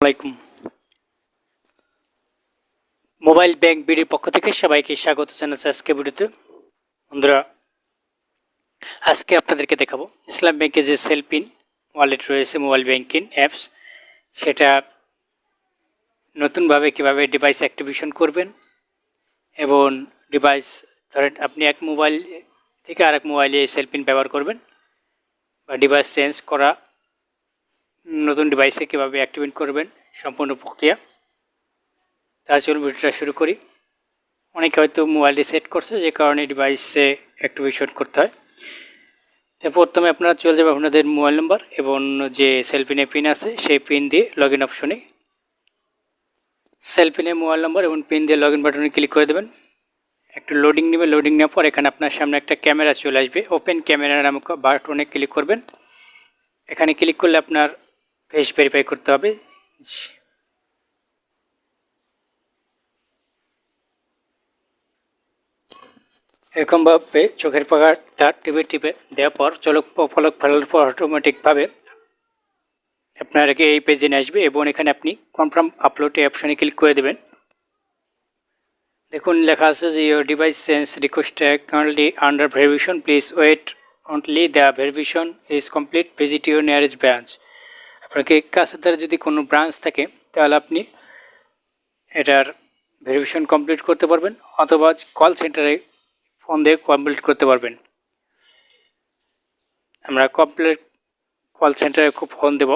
আলাইকুম। Mobile bank বিডির পক্ষ থেকে সবাইকে স্বাগত জানাচ্ছি আজকে ভিডিওতে। বন্ধুরা, আজকে আপনাদেরকে দেখাবো ইসলাম ব্যাংকে যে সেলপিন ওয়ালেট রয়েছে, মোবাইল ব্যাংকিং অ্যাপস, সেটা নতুনভাবে কীভাবে ডিভাইস অ্যাক্টিভেশন করবেন এবং ডিভাইস, ধরেন আপনি এক মোবাইল থেকে আরেক মোবাইলে সেলপিন ব্যবহার করবেন বা ডিভাইস চেঞ্জ করা নতুন ডিভাইসে কীভাবে অ্যাক্টিভেট করবেন সম্পূর্ণ প্রক্রিয়া। তা চলুন ভিডিওটা শুরু করি। অনেকে হয়তো মোবাইলটি সেট করছে, যে কারণে ডিভাইসে অ্যাক্টিভেশন করতে হয়। তো প্রথমে আপনারা চলে যাবে আপনাদের মোবাইল নাম্বার এবং যে সেলফিনে পিন আছে, সেই পিন দিয়ে লগ ইন অপশনে সেলফিনে মোবাইল নাম্বার এবং পিন দিয়ে লগ ইন বাটনে ক্লিক করে দেবেন। একটু লোডিং নেবে লোডিং নেওয়ার পর এখানে আপনার সামনে একটা ক্যামেরা চলে আসবে। ওপেন ক্যামেরা নামক বাটনে ক্লিক করবেন। এখানে ক্লিক করলে আপনার ফেস ভেরিফাই করতে হবে। এরকমভাবে চোখের পাখার তার টিপে টিপে দেওয়ার পর চলক ফলক ফেলার পর অটোমেটিকভাবে আপনাকে এই পেজে নিয়ে আসবে এবং এখানে আপনি কনফার্ম আপলোড অপশানে ক্লিক করে দেবেন। দেখুন লেখা আছে যে your device sense request currently under verification please wait only the verification is complete visit your nearest branch আপনাকে কাছের দ্বারা যদি কোনো ব্রাঞ্চ থাকে, তাহলে আপনি এটার ভেরিফিকেশন কমপ্লিট করতে পারবেন, অথবা কল সেন্টারে ফোন দিয়ে কমপ্লিট করতে পারবেন। আমরা কমপ্লিট কল সেন্টারে খুব ফোন দেব।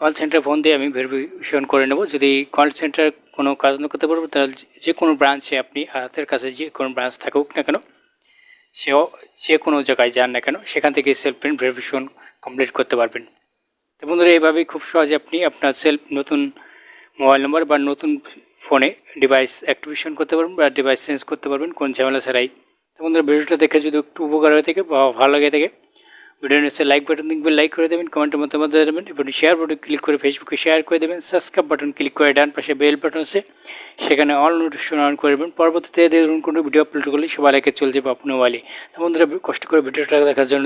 কল সেন্টারে ফোন দিয়ে আমি ভেরিফিকেশন করে নেব। যদি কল সেন্টার কোনো কাজ না করতে পারব, তাহলে যে কোনো ব্রাঞ্চে আপনি হাতের কাছে যে কোনো ব্রাঞ্চ থাকুক না কেন, সেও যে কোনো জায়গায় যান না কেন, সেখান থেকে সেলফ প্রিন্ট ভেরিফিকেশন কমপ্লিট করতে পারবেন। তো বন্ধুরা, এইভাবেই খুব সহজে আপনি আপনার সেলফ নতুন মোবাইল নম্বর বা নতুন ফোনে ডিভাইস অ্যাক্টিভেশন করতে পারবেন বা ডিভাইস চেঞ্জ করতে পারবেন, কোন ঝামেলা ছাড়াই। তো বন্ধুরা, ভিডিওটা দেখে যদি একটু উপকার হয়ে থাকে বা ভালো লাগে থাকে ভিডিও নিচে লাইক বাটন দেখবেন লাইক করে দেবেন কমেন্টের মধ্যে দেবেন, এবং শেয়ার বাটন ক্লিক করে ফেসবুকে শেয়ার করে দেবেন সাবস্ক্রাইব বাটন ক্লিক করে ডান পাশে বেল বাটন আছে, সেখানে অল নোটিফিকেশন অন করে দেবেন। পরবর্তীতে ধরুন কোনো ভিডিও আপলোড করলে সবার আগে চলে যাবে আপনার মোবাইলে তো বন্ধুরা, কষ্ট করে ভিডিওটা দেখার জন্য।